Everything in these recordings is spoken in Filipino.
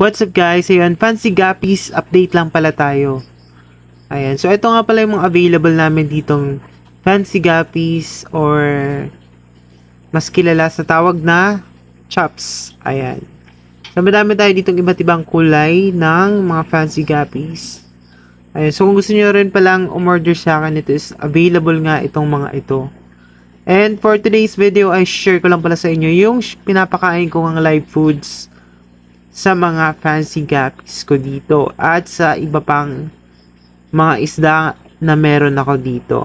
What's up guys? Ayun, Fancy Guppies, update lang pala tayo. Ayan, so ito nga pala yung mga available namin ditong Fancy Guppies or mas kilala sa tawag na Chops. Ayan. So madami tayo ditong iba't ibang kulay ng mga Fancy Guppies. Ayan, so kung gusto niyo rin palang umorder sa akin, ito is available nga itong mga ito. And for today's video, ay share ko lang pala sa inyo yung pinapakain ko ng live foods sa mga fancy guppies ko dito at sa iba pang mga isda na meron ako dito.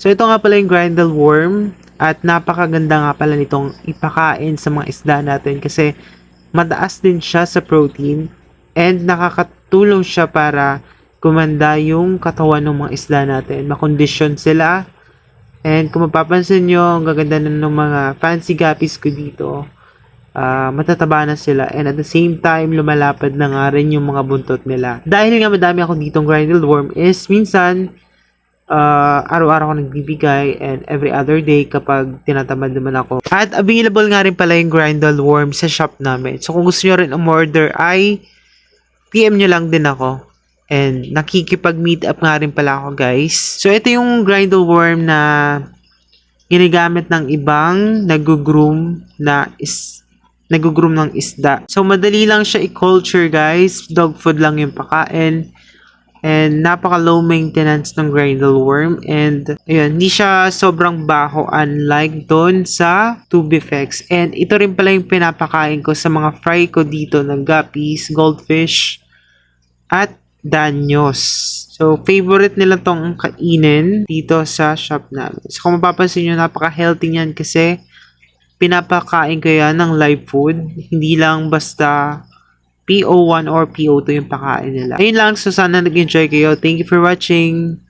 So ito nga pala yung grindle worm at napakaganda nga pala nitong ipakain sa mga isda natin kasi mataas din siya sa protein and nakakatulong siya para kumanda yung katawan ng mga isda natin. Makondisyon sila and kung mapapansin nyo, ang gaganda ng mga fancy guppies ko dito ah, matataba na sila and at the same time lumalapad na nga rin yung mga buntot nila. Dahil nga madami ako ditong grindle worm is minsan ah, araw-araw ako nagbibigay and every other day kapag tinatamad naman ako. At available nga rin pala yung grindle worm sa shop namin. So kung gusto nyo rin umorder ay PM nyo lang din ako. And nakikipag-meet up nga rin pala ako guys. So ito yung grindle worm na ginagamit ng ibang nag-groom na is nag-groom ng isda. So madali lang siya i-culture guys. Dog food lang yung pakain. And napaka low maintenance ng grindle worm and ayun, hindi siya sobrang baho unlike doon sa tubifex. And ito rin pala yung pinapakain ko sa mga fry ko dito ng guppies, goldfish at danyos. So, favorite nila tong kainin dito sa shop namin. So, kung mapapansin nyo, napaka-healthy niyan kasi pinapakain ko yan ng live food. Hindi lang basta PO1 or PO2 yung pakain nila. Ayun lang. So, sana nag-enjoy kayo. Thank you for watching.